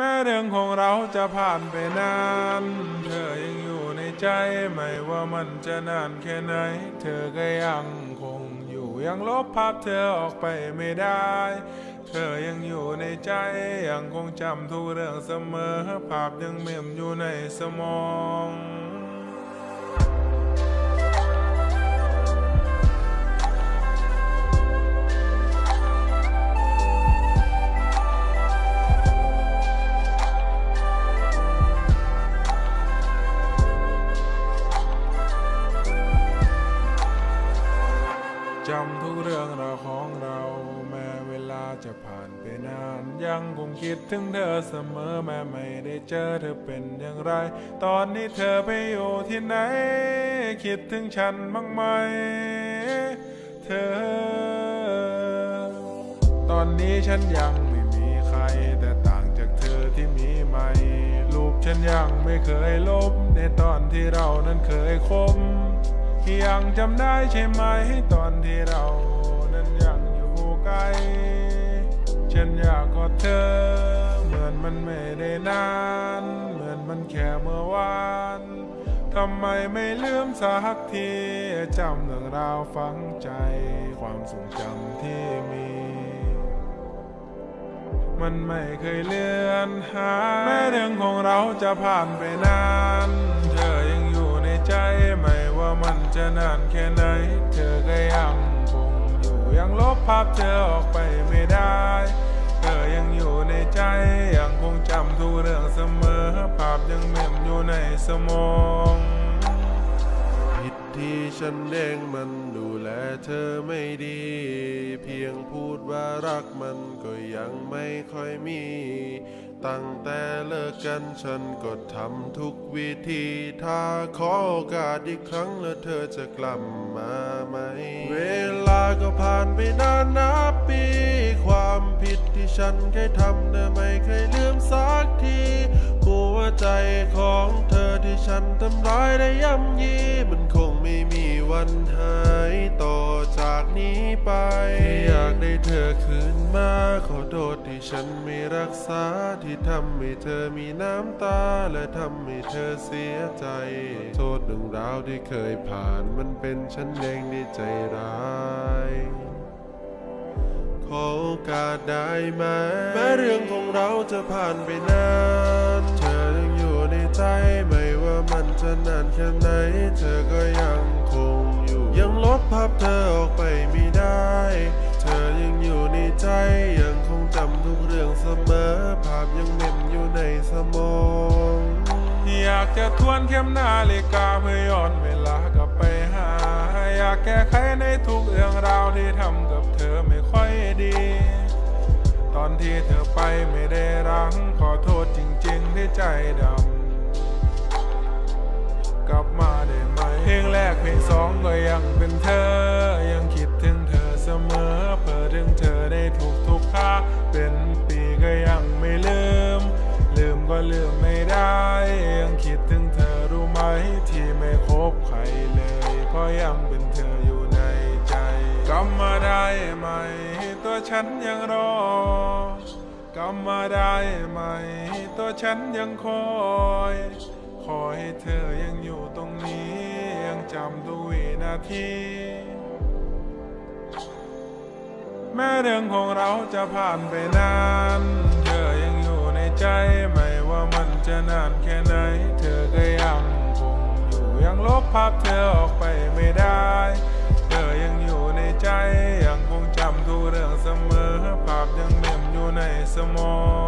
แม้เรื่องของเราจะผ่านไปนาน เธอยังอยู่ในใจไม่ว่ามันจะนานแค่ไหน เธอก็ยังคงอยู่ยังลบภาพเธอออกไปไม่ได้ เธอยังอยู่ในใจยังคงจำทุกเรื่องเสมอภาพยังเม่มอยู่ในสมอง จะผ่านไปนาน ยังคงคิดถึงเธอเสมอแม้ไม่ได้เจอเธอเป็นอย่างไร ตอนนี้เธอไปอยู่ที่ไหน คิดถึงฉันบ้างไหม เธอ ตอนนี้ฉันยังไม่มีใคร แต่ต่างจากเธอที่มีใหม่รูปฉันยังไม่เคยลบ ในตอนที่เรานั้นเคยคบยังจำได้ใช่ไหมตอนที่เรา ฉันอยากกอดเธอ เหมือนมันไม่ได้นาน เหมือนมันแค่เมื่อวานทำไมไม่ลืมสักทีจำเรื่องราวฝังใจ ความทรงจำที่มี มันไม่เคยเลือนหาย แม้เรื่องของเราจะผ่านไปนาน เธอยังอยู่ในใจไม่ว่ามันจะนานแค่ไหน เธอก็ยังคงอยู่ยังลบภาพเธอออกไปไม่ได้ ใจยังคงจำทุกเรื่องเสมอภาพยังเม่มอยู่ในสมองผิดที่ฉันเองมันดูแลเธอไม่ดี เพียงพูดว่ารักมันก็ยังไม่ค่อยมี ตั้งแต่เลิกกันฉันก็ทำทุกวิธี ถ้าขอโอกาสอีกครั้งแล้วเธอจะกลับมาไหม เวลาก็ผ่านไปนานนับปีความผิดที่ ฉันเคยทำแต่ไม่เคยลืมสักทีหัวใจของเธอที่ฉันทำร้ายได้ย่ำยีมันคงไม่มีวันหายต่อจากนี้ไป อยากได้เธอคืนมาขอโทษที่ฉันไม่รักษาที่ทำให้เธอมีน้ำตาและทำให้เธอเสียใจ โทษเรื่องราวที่เคยผ่านมันเป็นฉันเองที่ใจร้าย ขอโอกาสได้ไหมแม้เรื่องของเราจะผ่านไปนาน เธอยังอยู่ในใจไม่ว่ามันจะนานแค่ไหน เธอก็ยังคงอยู่ ยังลบภาพเธอออกไปไม่ได้ เธอยังอยู่ในใจยังคงจำทุกเรื่องเสมอ ภาพยังเม่มอยู่ในสมองอยากจะทวนเข็มนาฬิกาเพื่อย้อนเวลากลับไปหา อยากแก้ไขในทุกเรื่องราวที่ทำกับเธอไม่ค่อยดีต อนที่เธอไปไม่ได้รังขอโทษจริงๆที่ใจดำ กลับมาได้ไหม เพลงแรกเพลงสองก็ยังเป็นเธอ ยังคิดถึงเธอเสมอ เพื่อถึงเธอได้ทุกทุกค่า เป็นปีก็ยังไม่ลืม ลืมก็ลืมไม่ได้ ยังคิดถึงเธอรู้ไหมที่ไม่คบใครเลย เพราะยังเป็นเธอ ก็มาได้ไหม ตัวฉันยังรอกลับมาได้ไหม ตัวฉันยังคอยขอให้เธอยังอยู่ตรงนี้ ยังจำทุกวินาทีแม้เรื่องของเราจะผ่านไปนาน เธอยังอยู่ในใจไม่ว่ามันจะนานแค่ไหน เธอก็ยังคงอยู่ยังลบภาพเธอออกไปไม่ได้ ยังคงจำทุกเรื่องเสมอ ภาพยังเม่มอยู่ในสมอง